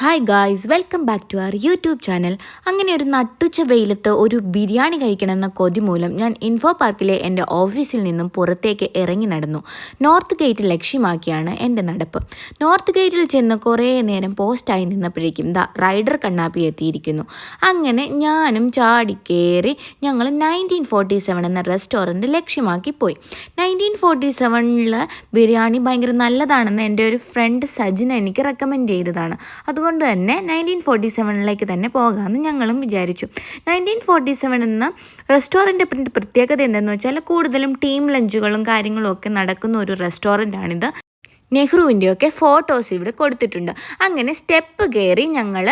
Hi guys welcome back to our YouTube channel അങ്ങനെ ഒരു നട്ടുച്ച വെയിലത്ത് ഒരു ബിരിയാണി കഴിക്കണമെന്ന കൊതി മൂലം ഞാൻ ഇൻഫോ പാർക്കിലെ എന്റെ ഓഫീസിൽ നിന്നും പുറത്തേക്ക് ഇറങ്ങി നടന്നു. നോർത്ത് ഗേറ്റ് ലക്ഷ്യമാക്കിയാണ് എന്റെ നടപ്പ്. നോർത്ത് ഗേറ്റിൽ ചെന്ന് കുറേ നേരം പോസ്റ്റായി നിന്നപ്പോഴേക്കും ദ റൈഡർ കണ്ണാപ്പി എത്തിയിരിക്കുന്നു. അങ്ങനെ ഞാനും ചാടിക്കേറി ഞങ്ങൾ നയന്റീൻ ഫോർട്ടി സെവൻ എന്ന റെസ്റ്റോറന്റ് ലക്ഷ്യമാക്കി പോയി. നയന്റീൻ ഫോർട്ടി സെവനിൽ ബിരിയാണി ഭയങ്കര നല്ലതാണെന്ന് എന്റെ ഒരു ഫ്രണ്ട് സജിന എനിക്ക് റെക്കമെൻഡ് ചെയ്തതാണ്. അതുകൊണ്ട് അതുകൊണ്ട് തന്നെ നയന്റീൻ ഫോർട്ടി സെവനിലേക്ക് തന്നെ പോകാമെന്ന് ഞങ്ങളും വിചാരിച്ചു. നയന്റീൻ ഫോർട്ടി സെവൻ എന്ന റെസ്റ്റോറന്റ് പ്രത്യേകത എന്തെന്ന് വെച്ചാൽ കൂടുതലും ടീം ലഞ്ചുകളും കാര്യങ്ങളും ഒക്കെ നടക്കുന്ന ഒരു റെസ്റ്റോറന്റാണിത് നെഹ്റുവിന്റെയൊക്കെ ഫോട്ടോസ് ഇവിടെ കൊടുത്തിട്ടുണ്ട്. അങ്ങനെ സ്റ്റെപ്പ് കയറി ഞങ്ങൾ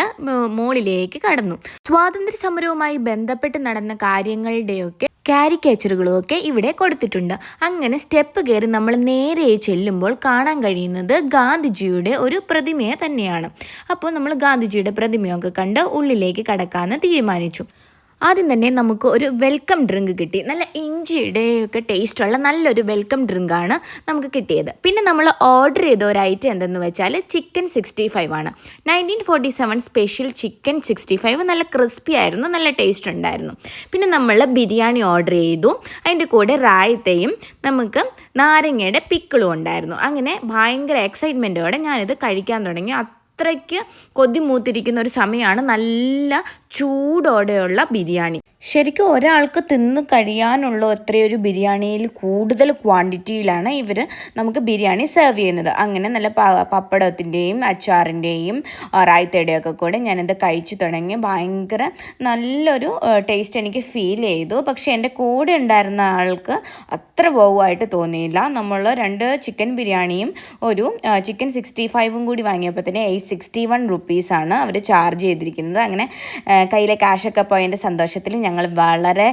മുകളിലേക്ക് കടന്നു. സ്വാതന്ത്ര്യ സമരവുമായി ബന്ധപ്പെട്ട് നടന്ന കാര്യങ്ങളുടെയൊക്കെ കാരിക്കേച്ചറുകളും ഒക്കെ ഇവിടെ കൊടുത്തിട്ടുണ്ട്. അങ്ങനെ സ്റ്റെപ്പ് കയറി നമ്മൾ നേരെ ചെല്ലുമ്പോൾ കാണാൻ കഴിയുന്നത് ഗാന്ധിജിയുടെ ഒരു പ്രതിമയെ തന്നെയാണ്. അപ്പോൾ നമ്മൾ ഗാന്ധിജിയുടെ പ്രതിമയൊക്കെ കണ്ട് ഉള്ളിലേക്ക് കടക്കാമെന്ന് തീരുമാനിച്ചു. ആദ്യം തന്നെ നമുക്ക് ഒരു വെൽക്കം ഡ്രിങ്ക് കിട്ടി. നല്ല ഇഞ്ചിയുടെയൊക്കെ ടേസ്റ്റുള്ള നല്ലൊരു വെൽക്കം ഡ്രിങ്കാണ് നമുക്ക് കിട്ടിയത്. പിന്നെ നമ്മൾ ഓർഡർ ചെയ്ത ഒരു ഐറ്റം എന്തെന്ന് വെച്ചാൽ ചിക്കൻ സിക്സ്റ്റി ഫൈവ് ആണ്. Nineteen forty seven special chicken sixty five നല്ല ക്രിസ്പി ആയിരുന്നു നല്ല ടേസ്റ്റ് ഉണ്ടായിരുന്നു. പിന്നെ നമ്മൾ ബിരിയാണി ഓർഡർ ചെയ്തു. അതിന്റെ കൂടെ റായത്തെയും നമുക്ക് നാരങ്ങയുടെ പിക്കിളും ഉണ്ടായിരുന്നു. അങ്ങനെ ഭയങ്കര എക്സൈറ്റ്മെന്റോടെ ഞാനിത് കഴിക്കാൻ തുടങ്ങി. അത്രയ്ക്ക് കൊതിമൂത്തിരിക്കുന്ന ഒരു സമയമാണ് നല്ല ചൂടോടെയുള്ള ബിരിയാണി. ശരിക്കും ഒരാൾക്ക് തിന്ന് കഴിയാനുള്ള അത്രയൊരു ബിരിയാണിയിൽ കൂടുതൽ ക്വാണ്ടിറ്റിയിലാണ് ഇവർ നമുക്ക് ബിരിയാണി സെർവ് ചെയ്യുന്നത്. അങ്ങനെ നല്ല പപ്പടത്തിന്റെയും അച്ചാറിന്റെയും റായ്ത്തയുടെയും കൂടെ ഞാനത് കഴിച്ചു തുടങ്ങി. ഭയങ്കര നല്ലൊരു ടേസ്റ്റ് എനിക്ക് ഫീൽ ചെയ്തു. പക്ഷേ എന്റെ കൂടെ ഉണ്ടായിരുന്ന ആൾക്ക് അത്ര ബോവായിട്ട് തോന്നിയില്ല. നമ്മൾ രണ്ട് ചിക്കൻ ബിരിയാണിയും ഒരു ചിക്കൻ സിക്സ്റ്റി ഫൈവും കൂടി വാങ്ങിയപ്പോൾ തന്നെ എയ്റ്റ് സിക്സ്റ്റി വൺ റുപ്പീസാണ് അവർ ചാർജ് ചെയ്തിരിക്കുന്നത്. അങ്ങനെ കയ്യിലെ കാശൊക്കെ പോയതിന്റെ സന്തോഷത്തിൽ ഞങ്ങൾ വളരെ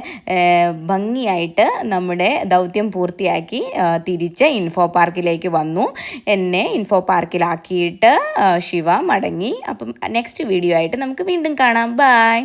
ഭംഗിയായിട്ട് നമ്മുടെ ദൗത്യം പൂർത്തിയാക്കി തിരിച്ച് ഇൻഫോ പാർക്കിലേക്ക് വന്നു. എന്നെ ഇൻഫോ പാർക്കിലാക്കിയിട്ട് ശിവ മടങ്ങി. അപ്പം നെക്സ്റ്റ് വീഡിയോ ആയിട്ട് നമുക്ക് വീണ്ടും കാണാം. ബായ്